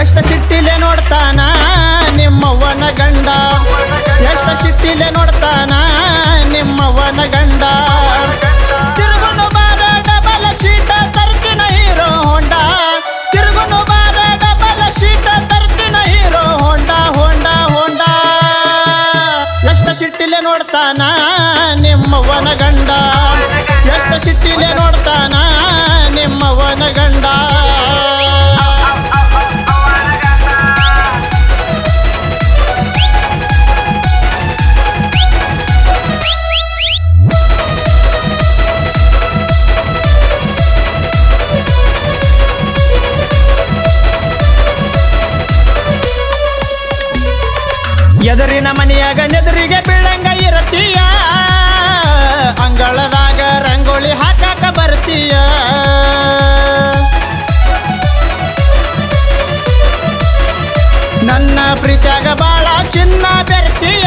ಎಷ್ಟ ಸಿಟ್ಟಿಲೆ ನೋಡ್ತಾನ ನಿಮ್ಮವ್ವನ ಗಂಡ? ಎಷ್ಟ ಸಿಟ್ಟಿಲೆ ನೋಡ್ತಾನ ನಿಮ್ಮವ್ವನ ಗಂಡ? ತಿರುಗುನು ಬಾರ ಡಬಲ್ ಶೀಟ ತರ್ತಿನ ಹೀರೋ ಹೊಂಡ. ತಿರುಗುನು ಬಾರ ಡಬಲ್ ಶೀಟ ತರ್ತಿನ ಹೀರೋ ಹೊಂಡ ಹೊಂಡ ಹೊಂಡ. ಎಷ್ಟ ಸಿಟ್ಟಿಲೆ ನೋಡ್ತಾನ ನಿಮ್ಮವ್ವನ ಗಂಡ? ಎಷ್ಟ ಸಿಟ್ಟಿಲೆ ನೋಡ್ತಾನ ನಿಮ್ಮವ್ವನ ಗಂಡ? ಎದುರಿನ ಮನೆಯಾಗ ನೆದರಿಗೆ ಬೀಳಂಗ ಇರತೀಯ? ಅಂಗಳದಾಗ ರಂಗೋಳಿ ಹಾಕಾಕ ಬರ್ತೀಯ? ನನ್ನ ಪ್ರೀತಿಯಾಗ ಬಾಳ ಚಿನ್ನ ಬೆರ್ತೀಯ?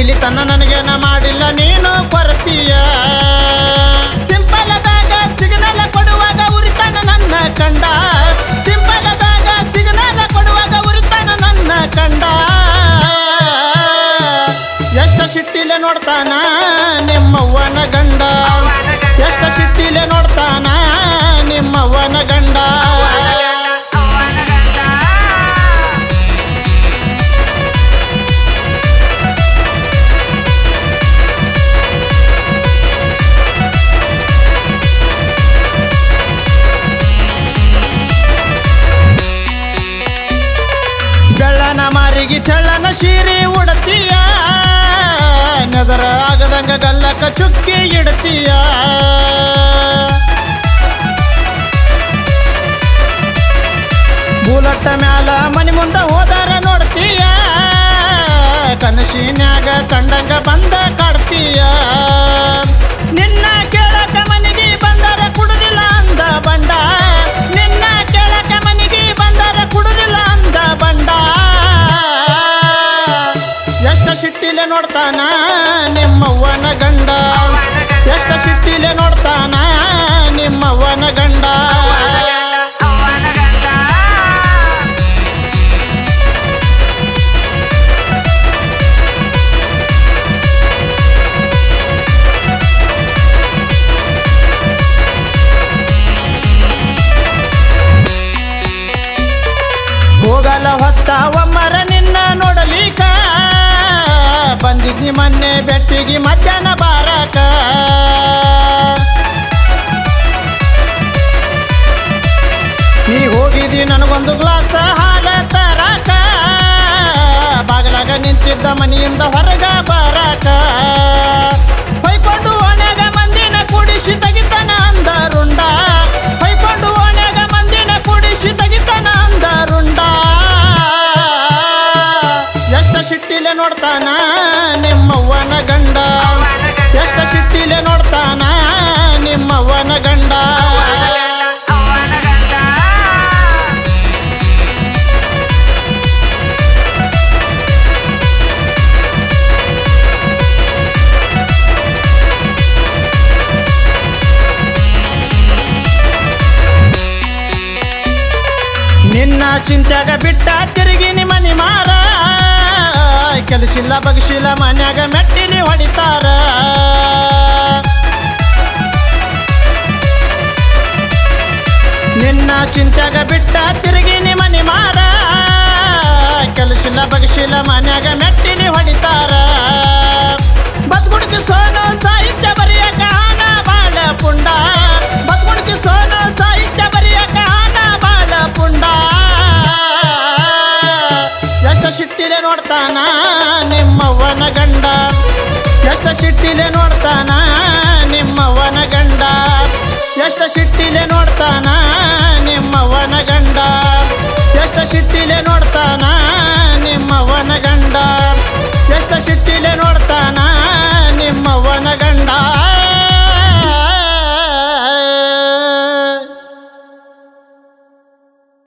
ಇಲ್ಲಿ ತನ್ನ ನನಗೇನ ಮಾಡಿಲ್ಲ ನೀನು ಕೊರತೀಯ? ಮಾರಿಗೆ ಚಳ್ಳನ ಸೀರೆ ಉಡತೀಯ? ನದರ ಆಗದಂಗ ಗಲ್ಲಕ ಚುಕ್ಕಿ ಇಡ್ತೀಯ? ಬೂಲಟ್ಟ ಮ್ಯಾಲ ಮನಿ ಮುಂದ ಹೋದಾರ ನೋಡ್ತೀಯ? ಕನಸಿನ್ಯಾಗ ಕಂಡಂಗ ನೋಡ್ತಾನ ನಿಮ್ಮವ್ವನ ಗಂಡ. ಎಷ್ಟ ಸಿಟ್ಟಿಲೆ ನೋಡ್ತಾನ ನಿಮ್ಮವ್ವನ ಗಂಡ. ಹೋಗಲ ಹೊತ್ತ ಒಮ್ಮರ ಬಂದಿದ್ನಿ ಮೊನ್ನೆ ಬೆಟ್ಟಿಗೆ ಮಧ್ಯಾಹ್ನ ಬಾರಾಟ. ನೀ ಹೋಗಿದಿ ನನಗೊಂದು ಗ್ಲಾಸ್ ಹಾಲ ತರಾಕ ಬಾಗಲಾಗ ನಿಂತಿದ್ದ ಮನೆಯಿಂದ ಹೊರಗ ಬರಾಕ ಹೊಯ್ಕೊಂಡು ಓಣ್ಯಾಗ ಮಂದಿನ ಕೂಡಿಸಿ ತೆಗಿತಾನ ಅಂದರುಂಡ ಹೊಯ್ಕೊಂಡು ಓಣ್ಯಾಗ ಮಂದಿನ ಕೂಡಿಸಿ ತೆಗಿತಾನ ಅಂದ ರುಂಡ. ಎಷ್ಟ ಸಿಟ್ಟಿಲೆ ನೋಡ್ತಾನ? ಚಿಂತ್ಯಾಗ ಬಿಟ್ಟ ತಿರುಗಿ ಮನಿ ಮಾರ ಕೆಲಸಿಲ್ಲ ಬಗಸಿಲ್ಲ ಮನ್ಯಾಗ ಮೆಟ್ಟಿನಿ ಹೊಡಿತಾರ. ನಿನ್ನ ಚಿಂತ್ಯಾಗ ಬಿಟ್ಟ ತಿರುಗಿ ಮನಿ ಮಾರ ಕೆಲಸಿಲ್ಲ ಬಗಸಿಲ್ಲ ಮನ್ಯಾಗ ಮೆಟ್ಟಿನಿ ಹೊಡಿತಾರ. ಸಿಟ್ಟಿಲೆ ನೋಡ್ತಾನ ನಿಮ್ಮವ್ವನ ಗಂಡ? ಎಷ್ಟ ಸಿಟ್ಟಿಲೆ ನೋಡ್ತಾನ ನಿಮ್ಮವ್ವನ ಗಂಡ? ಎಷ್ಟ ಸಿಟ್ಟಿಲೆ ನೋಡ್ತಾನ ನಿಮ್ಮವ್ವನ ಗಂಡ? ಎಷ್ಟ ಸಿಟ್ಟಿಲೆ ನೋಡ್ತಾನ ನಿಮ್ಮವ್ವನ ಗಂಡ?